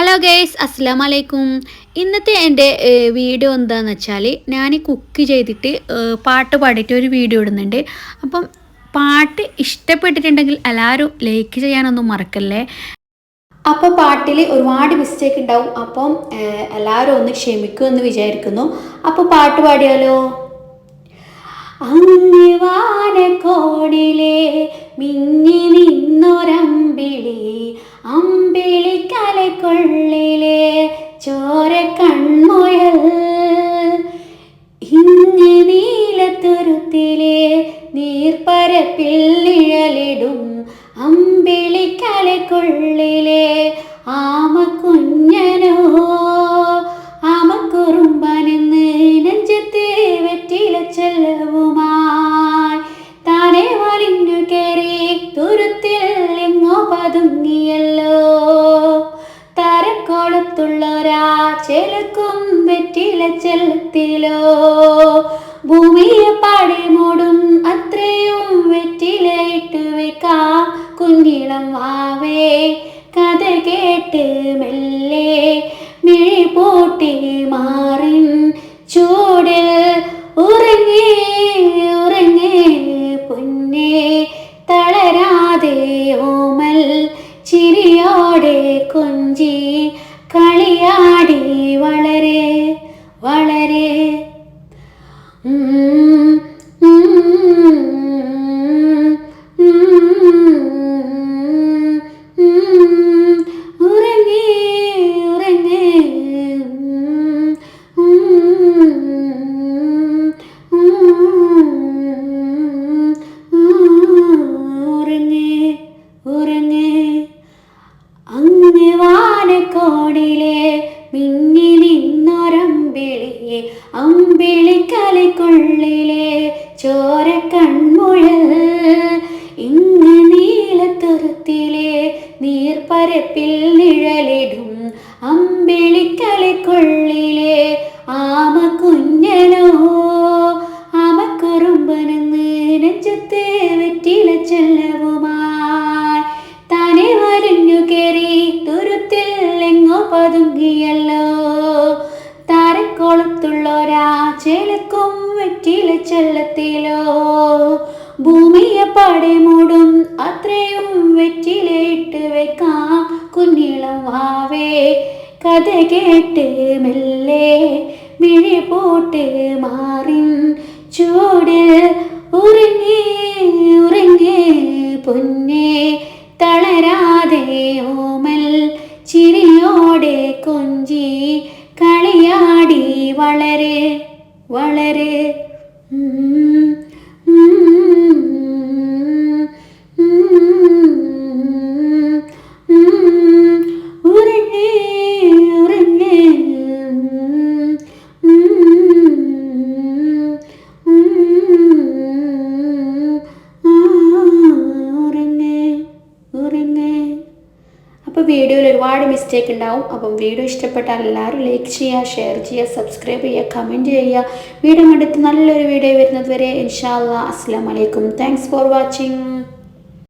Hello guys അസ്സാം വലൈക്കും ഇന്നത്തെ എന്റെ വീഡിയോ എന്താണെന്ന് വെച്ചാൽ ഞാൻ കുക്ക് ചെയ്തിട്ട് പാട്ട് പാടിയിട്ട് ഒരു വീഡിയോ ഇടുന്നുണ്ട്. അപ്പം പാട്ട് ഇഷ്ടപ്പെട്ടിട്ടുണ്ടെങ്കിൽ എല്ലാവരും ലൈക്ക് ചെയ്യാനൊന്നും മറക്കല്ലേ? അപ്പോൾ പാട്ടിൽ ഒരുപാട് മിസ്റ്റേക്ക് ഉണ്ടാവും. അപ്പം എല്ലാവരും ഒന്ന് ക്ഷമിക്കുമെന്ന് വിചാരിക്കുന്നു. അപ്പോൾ പാട്ട് പാടിയാലോ? അങ്ങവാനക്കോടിലെ മിന്നി നിന്നൊരമ്പിളി കലക്കൊള്ളിലെ ചോര കൺമുയൽ ഇങ്ങി നീലത്തുരുത്തിലെ നീർപ്പരപ്പിൽ നിഴലിടും അമ്പിളിക്കലക്കുള്ളിലെ ആമക്കുഞ്ഞനോ ആമക്കുറുമ്പനെന്ന് ചെലക്കും വെറ്റില ചെല്ലത്തിലോ ഭൂമിയെ പാടി മൂടും അത്രയും വെറ്റിലയിട്ട് വെക്കാം. കുഞ്ഞിളം വാവേ കഥ കേട്ട് മെല്ലെ മിഴി പൂട്ടി കളിയാടി വളരെ വളരെ. ഉം, വാനക്കോടിലെ മിന്നി നിന്നൊരമ്പിളി അമ്പിളി കലക്കൊള്ളിലെ ചോര കൺമുഴൽ ഇങ്ങ് നീലത്തുരുത്തിലെ നീർപ്പരപ്പിൽ നിഴലിടും അമ്പിളി കലക്കൊള്ളിലെ ആമ കുഞ്ഞനോ ആമക്കുറുമ്പനെന്ന് നെഞ്ചത്തെ വെറ്റില ചെല്ലവുമായി ചെലക്കും വെറ്റില ചെല്ലത്തിലോ. ഭൂമിയെ പാടെ മൂടും അത്രയും വെറ്റിലയിട്ട് വെക്കാം. കുഞ്ഞിളം വാവേ കഥ കേട്ട് മെല്ലെ മിഴി പോട്ട് മാറിൻ. ചൂട് ഉറങ്ങി ഉറങ്ങി പൊന്നെ അപ്പോൾ വീഡിയോയിൽ ഒരുപാട് മിസ്റ്റേക്ക് ഉണ്ടാവും. അപ്പം വീഡിയോ ഇഷ്ടപ്പെട്ടാൽ എല്ലാവരും ലൈക്ക് ചെയ്യുക ഷെയർ ചെയ്യുക സബ്സ്ക്രൈബ് ചെയ്യുക കമന്റ് ചെയ്യുക. വീഡിയോ കണ്ടിട്ട് നല്ലൊരു വീഡിയോ വരുന്നത് വരെ ഇൻഷാ അസ്സാം വലൈക്കും താങ്ക്സ് ഫോർ വാച്ചിങ്